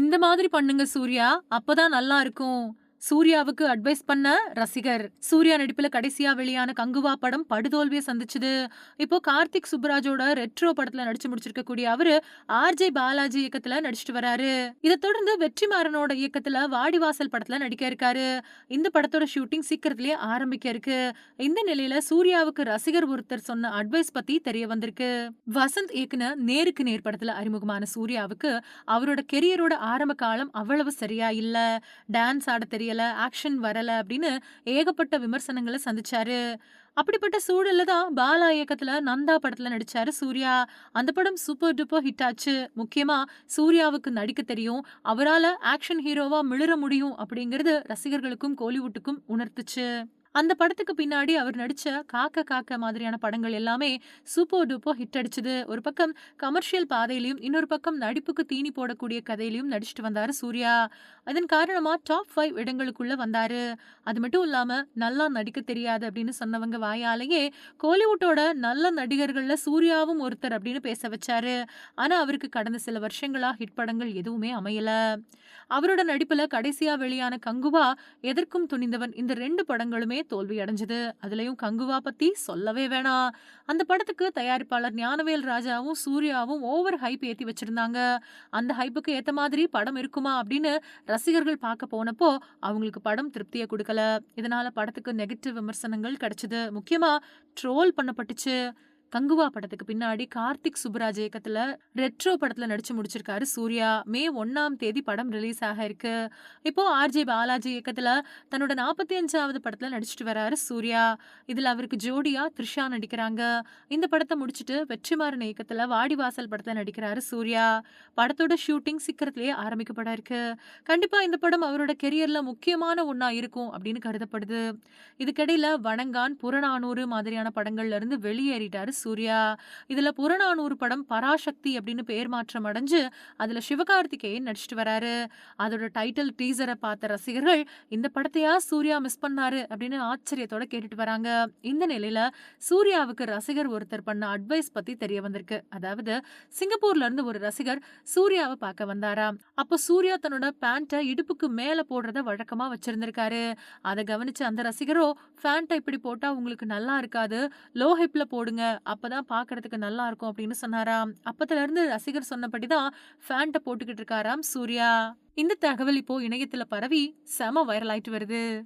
இந்த மாதிரி பண்ணுங்க சூர்யா. அப்பதான் நல்லா இருக்கும். சூர்யாவுக்கு அட்வைஸ் பண்ண ரசிகர். சூர்யா நடிப்புல கடைசியா வெளியான கங்குவா படம் படுதோல்வியை சந்திச்சது. இப்போ கார்த்திக் சுப்ராஜோட ரெட்ரோ படத்துல நடிச்சு முடிச்சிருக்கக்கூடிய அவரு ஆர்ஜே பாலாஜி இயக்கத்துல நடிச்சிட்டு வராரு. இதை தொடர்ந்து வெற்றிமாறனோட இயக்கத்துல வாடிவாசல் படத்துல நடிக்க இருக்காரு. இந்த படத்தோட ஷூட்டிங் சீக்கிரத்திலேயே ஆரம்பிக்க இருக்கு. இந்த நிலையில சூர்யாவுக்கு ரசிகர் ஒருத்தர் சொன்ன அட்வைஸ் பத்தி தெரிய வந்திருக்கு. வசந்த் இயக்குன நேருக்கு நேர் படத்துல அறிமுகமான சூர்யாவுக்கு அவரோட கெரியரோட ஆரம்ப காலம் அவ்வளவு சரியா இல்ல. டான்ஸ் ஆட தெரியல. ஆக்ஷன் வரலை அப்படின்னு ஏகப்பட்ட விமர்சனங்களை சந்திச்சாரு. அப்படிப்பட்ட சூழல்ல தான் பாலா இயக்கத்துல நந்தா படத்துல நடிச்சாரு சூர்யா. அந்த படம் சூப்பர் டூப்பர் ஹிட் ஆச்சு. முக்கியமா சூர்யாவுக்கு நடிக்க தெரியும். அவரால ஆக்ஷன் ஹீரோவா மிளிர முடியும் அப்படிங்கிறது ரசிகர்களுக்கும் கோலிவுட்டுக்கும் உணர்த்துச்சு. அந்த படத்துக்கு பின்னாடி அவர் நடிச்ச காக்க காக்க மாதிரியான படங்கள் எல்லாமே சூப்பர் டூப்போ ஹிட் அடிச்சது. ஒரு பக்கம் கமர்ஷியல் பாதையிலையும் இன்னொரு பக்கம் நடிப்புக்கு தீனி போடக்கூடிய கதையிலையும் நடிச்சிட்டு வந்தாரு சூர்யா. அதன் காரணமா டாப் ஃபைவ் இடங்களுக்குள்ள வந்தாரு. அது மட்டும் இல்லாம நல்லா நடிக்க தெரியாது அப்படின்னு சொன்னவங்க வாயாலேயே கோலிவுட்டோட நல்ல நடிகர்கள்ல சூர்யாவும் ஒருத்தர் அப்படின்னு பேச வச்சாரு. ஆனா அவருக்கு கடந்த சில வருஷங்களா ஹிட் படங்கள் எதுவுமே அமையல. அவரோட நடிப்புல கடைசியா வெளியான கங்குவா எதற்கும் துணிந்தவன். இந்த ரெண்டு படங்களுமே தோல்வி அடைஞ்சது. அதுலயும் கங்குவா பத்தி சொல்லவே வேணாம். அந்த படத்துக்கு தயாரிப்பாளர் ஞானவேல் ராஜாவும் சூர்யாவும் ஓவர் ஹைப் ஏத்தி வச்சிருந்தாங்க. அந்த ஹைப்புக்கு ஏத்த மாதிரி படம் இருக்குமா அப்படின்னு ரசிகர்கள் பார்க்க போனப்போ அவங்களுக்கு படம் திருப்தியை கொடுக்கல. இதனால படத்துக்கு நெகட்டிவ் விமர்சனங்கள் கிடைச்சது. முக்கியமா ட்ரோல் பண்ணப்பட்டுச்சு. கங்குவா படத்துக்கு பின்னாடி கார்த்திக் சுப்ராஜ் இயக்கத்துல ரெட்ரோ படத்துல நடிச்சு முடிச்சிருக்காரு சூர்யா. மே ஒன்னாம் தேதி படம் ரிலீஸ் ஆக இருக்கு. இப்போ ஆர்ஜே பாலாஜி இயக்கத்துல தன்னோட நாற்பத்தி அஞ்சாவது படத்துல நடிச்சிட்டு வராரு சூர்யா. இதுல அவருக்கு ஜோடியா த்ரிஷா நடிக்கிறாங்க. இந்த படத்தை முடிச்சுட்டு வெற்றிமாறன் இயக்கத்துல வாடிவாசல் படத்துல நடிக்கிறாரு சூர்யா. படத்தோட ஷூட்டிங் சீக்கிரத்திலேயே ஆரம்பிக்கப்பட இருக்கு. கண்டிப்பா இந்த படம் அவரோட கெரியர்ல முக்கியமான ஒன்னா இருக்கும் அப்படின்னு கருதப்படுது. இதுக்கிடையில வணங்கான் புறநானூறு மாதிரியான படங்கள்ல இருந்து வெளியேறிட்டாரு சூர்யா இதில் புறநானூறு படம் பராசக்தி அப்படின்னு பேர் மாற்றம் அடைஞ்சு அதில் சிவகார்த்திகேயன் நடிச்சிட்டு வராரு. அதோட டைட்டில் டீசரை பார்த்த ரசிகர்கள் இந்த படத்தையா சூர்யா மிஸ் பண்ணாரு அப்படின்னு ஆச்சரியத்தோட கேட்டுட்டு வராங்க. இந்த நிலையில சூர்யாவுக்கு ரசிகர் ஒருத்தர் பண்ண அட்வைஸ் பத்தி தெரிய வந்திருக்கு. அதாவது சிங்கப்பூர்ல இருந்து ஒரு ரசிகர் சூர்யாவை பார்க்க வந்தாராம் அப்போ சூர்யா தன்னோட பேண்ட்டை இடுப்புக்கு மேலே போடுறத வழக்கமாக வச்சிருந்திருக்காரு. அதை கவனிச்ச அந்த ரசிகரோ பேண்ட்டை இப்படி போட்டால் உங்களுக்கு நல்லா இருக்காது லோ ஹிப்பில் போடுங்க அப்பதான் பாக்குறதுக்கு நல்லா இருக்கும் அப்படின்னு சொன்னாராம். அப்பத்துல இருந்து ரசிகர் சொன்னபடிதான் ஃபேண்ட்டை போட்டுக்கிட்டு இருக்காராம் சூர்யா. இந்த தகவல் இப்போ இணையத்துல பரவி செம வைரல் ஆயிட்டு வருது.